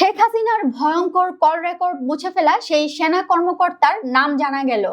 শেখ হাসিনার ভয়ঙ্কর call record মুছে ফেলা সেই সেনা কর্মকর্তার নাম জানা গেল।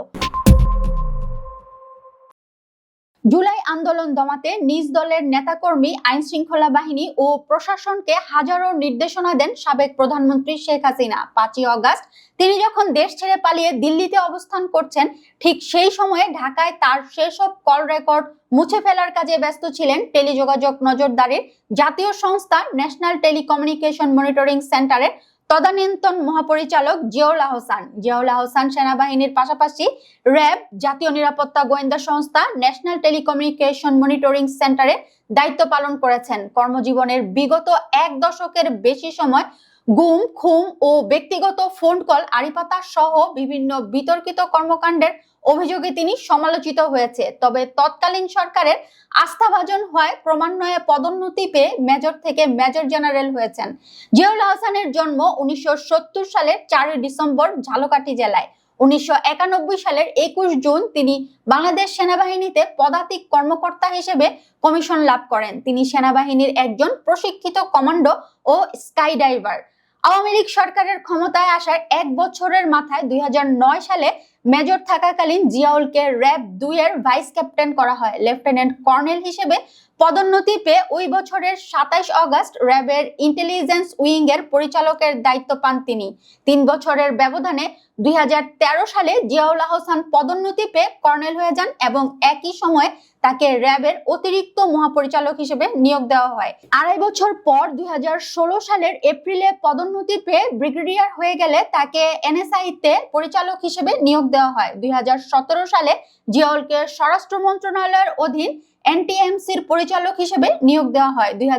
জুলাই আন্দোলন দমাতে নিজ দলের নেতাকর্মী, আইন শৃঙ্খলা বাহিনী ও প্রশাসনকে হাজারো নির্দেশনা দেন সাবেক প্রধানমন্ত্রী শেখ হাসিনা। পাঁচই অগাস্ট তিনি যখন দেশ ছেড়ে পালিয়ে দিল্লিতে অবস্থান করছেন, ঠিক সেই সময়ে ঢাকায় তার সেসব কল রেকর্ড মুছে ফেলার কাজে ব্যস্ত ছিলেন টেলিযোগাযোগ নজরদারির জাতীয় সংস্থা ন্যাশনাল টেলিকমিউনিকেশন মনিটরিং সেন্টারের তদানীন্তন মহাপরিচালক জিয়াউল আহসান। জিয়াউল আহসান সেনাবাহিনীর পাশাপাশি র্যাব, জাতীয় নিরাপত্তা গোয়েন্দা সংস্থা, ন্যাশনাল টেলিকমিউনিকেশন মনিটরিং সেন্টারে দায়িত্ব পালন করেছেন। কর্মজীবনের বিগত এক দশকের বেশি সময় গুম, খুম ও ব্যক্তিগত ফোন কল আড়িপাতা সহ বিভিন্ন বিতর্কিত কর্মকাণ্ডের অভিযোগে তিনি সমালোচিত হয়েছে। তবে তৎকালীন সরকারের আস্থাভাজন হয় ক্রমান্বয়ে পদোন্নতি পেয়ে মেজর থেকে মেজর জেনারেল হয়েছেন। জিয়াউল আহসানের জন্ম উনিশশো সালের চারই ডিসেম্বর ঝালকাঠি জেলায়। উনিশশো একানব্বই সালের একুশ জুন তিনি বাংলাদেশ সেনাবাহিনীতে পদাতিক কর্মকর্তা হিসেবে কমিশন লাভ করেন। তিনি সেনাবাহিনীর একজন প্রশিক্ষিত কমান্ডো ও স্কাই ডাইভার আওয়ামী লীগ সরকারের ক্ষমতায় আসার এক বছরের মাথায় দুই হাজার নয় সালে মেজর থাকাকালীন জিয়াউলকে র্যাব দুই এর ভাইস ক্যাপ্টেন করা হয়। লেফটেন্যান্ট কর্নেল হিসেবে পদোন্নতি পেয়ে ওই বছরের সাতাইশ অগস্ট র্যাবের ইন্টেলিজেন্স উইং এর পরিচালকের দায়িত্ব পান তিনি। তিন বছরের ব্যবধানে দুই সালে জিয়াউল আহসান পদোন্নতি পেয়ে কর্নেল হয়ে যান এবং একই সময়ে তাকে র্যাবের অতিরিক্ত মহাপরিচালক হিসেবে নিয়োগ দেওয়া হয়। আড়াই বছর পর দুই হাজার ষোলো সালের এপ্রিলে পদোন্নতি পেয়ে ব্রিগেডিয়ার হয়ে গেলে তাকে এনএসআই তে পরিচালক হিসেবে নিয়োগ দেওয়া হয়। দুই সালে জিয়াউলকে স্বরাষ্ট্র মন্ত্রণালয়ের অধীন এনটিএমসির পরিচালক হিসেবে নিয়োগ দেওয়া হয়। দুই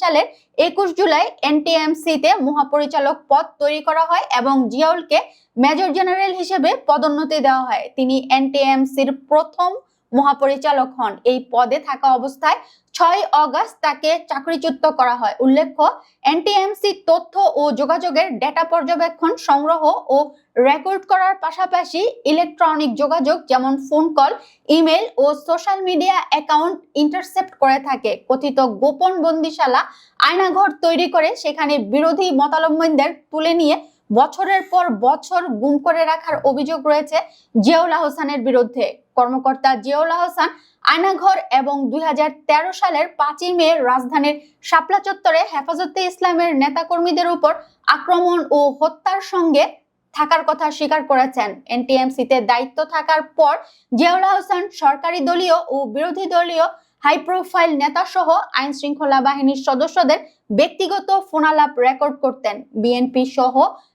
সালের একুশ জুলাই এনটিএমসি তে মহাপরিচালক পদ তৈরি করা হয় এবং জিয়াউলকে মেজর জেনারেল হিসেবে পদোন্নতি দেওয়া হয়। তিনি এনটিএমসির প্রথম মহাপরিচালক হন। এই পদে থাকা অবস্থায় ছয় অগাস্ট তাকে চাকরিচ্যুত করা হয়। উল্লেখ্য, এনটিএমসি তথ্য ও যোগাযোগের ডেটা পর্যবেক্ষণ সংগ্রহ ও রেকর্ড করার পাশাপাশি ইলেকট্রনিক যোগাযোগ যেমন ফোন কল, ইমেল ও সোশ্যাল মিডিয়া অ্যাকাউন্ট ইন্টারসেপ্ট করে থাকে। কথিত গোপন বন্দিশালা আয়নাঘর তৈরি করে সেখানে বিরোধী মতালম্বীদের তুলে নিয়ে বছরের পর বছর গুম করে রাখার অভিযোগ রয়েছে জিয়াউল আহসানের বিরুদ্ধে। কর্মকর্তা জিয়াউল আহসান আয়নাঘর এবং দুই হাজার তেরো সালের পাঁচই মে রাজধানীর শাপলা চত্বরে হেফাজতে ইসলামের নেতাকর্মীদের উপর আক্রমণ ও হত্যার সঙ্গে থাকার কথা স্বীকার করেছেন। এনটিএমসিতে দায়িত্ব থাকার পর জিয়াউল আহসান সরকারি দলীয় ও বিরোধী দলীয় হাই প্রোফাইল নেতা সহ আইন শৃঙ্খলা বাহিনীর সদস্যদের ব্যক্তিগত ফোনালাপ রেকর্ড করতেন বিএনপি সহ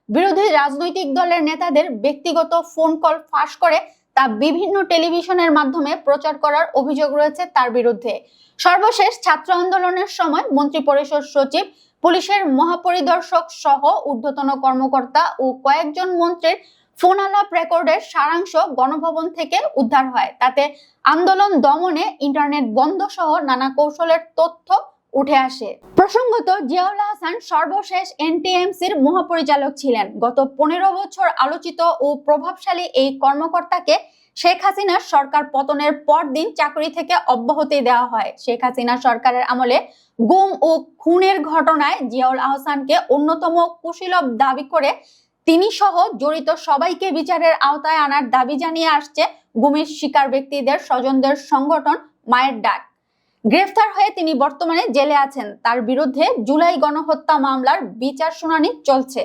বিরোধী রাজনৈতিক দলের নেতাদের ব্যক্তিগত ফোন কল ফাঁস করে তা বিভিন্ন টেলিভিশনের মাধ্যমে প্রচার করার অভিযোগ রয়েছে তার বিরুদ্ধে। সর্বশেষ ছাত্র আন্দোলনের সময় মন্ত্রী পরিষদ সচিব, পুলিশের মহাপরিদর্শক সহ ঊর্ধ্বতন কর্মকর্তা ও কয়েকজন মন্ত্রীর ফোন আলাপ রেকর্ডের সারাংশ গণভবন থেকে উদ্ধার হয়। তাতে আন্দোলন দমনে ইন্টারনেট বন্ধ সহ নানা কৌশলের তথ্য উঠে আসে। প্রসঙ্গত, জিয়াউল হাসান সর্বশেষ এনটিএমসির মহাপরিচালক ছিলেন। গত পনেরো বছর আলোচিত ও প্রভাবশালী এই কর্মকর্তাকে শেখ হাসিনার সরকার পতনের পর দিন চাকরি থেকে অব্যাহতি দেওয়া হয়। শেখ হাসিনা সরকারের আমলে গুম ও খুনের ঘটনায় জিয়াউল আহসানকে অন্যতম কুশীলব দাবি করে তিনি সহ জড়িত সবাইকে বিচারের আওতায় আনার দাবি জানিয়ে আসছে গুমের শিকার ব্যক্তিদের স্বজনদের সংগঠন মায়ের ডাক। গ্রেফতার হয়ে তিনি বর্তমানে জেলে আছেন। তার বিরুদ্ধে জুলাই গণহত্যা মামলার বিচার শুনানি চলছে।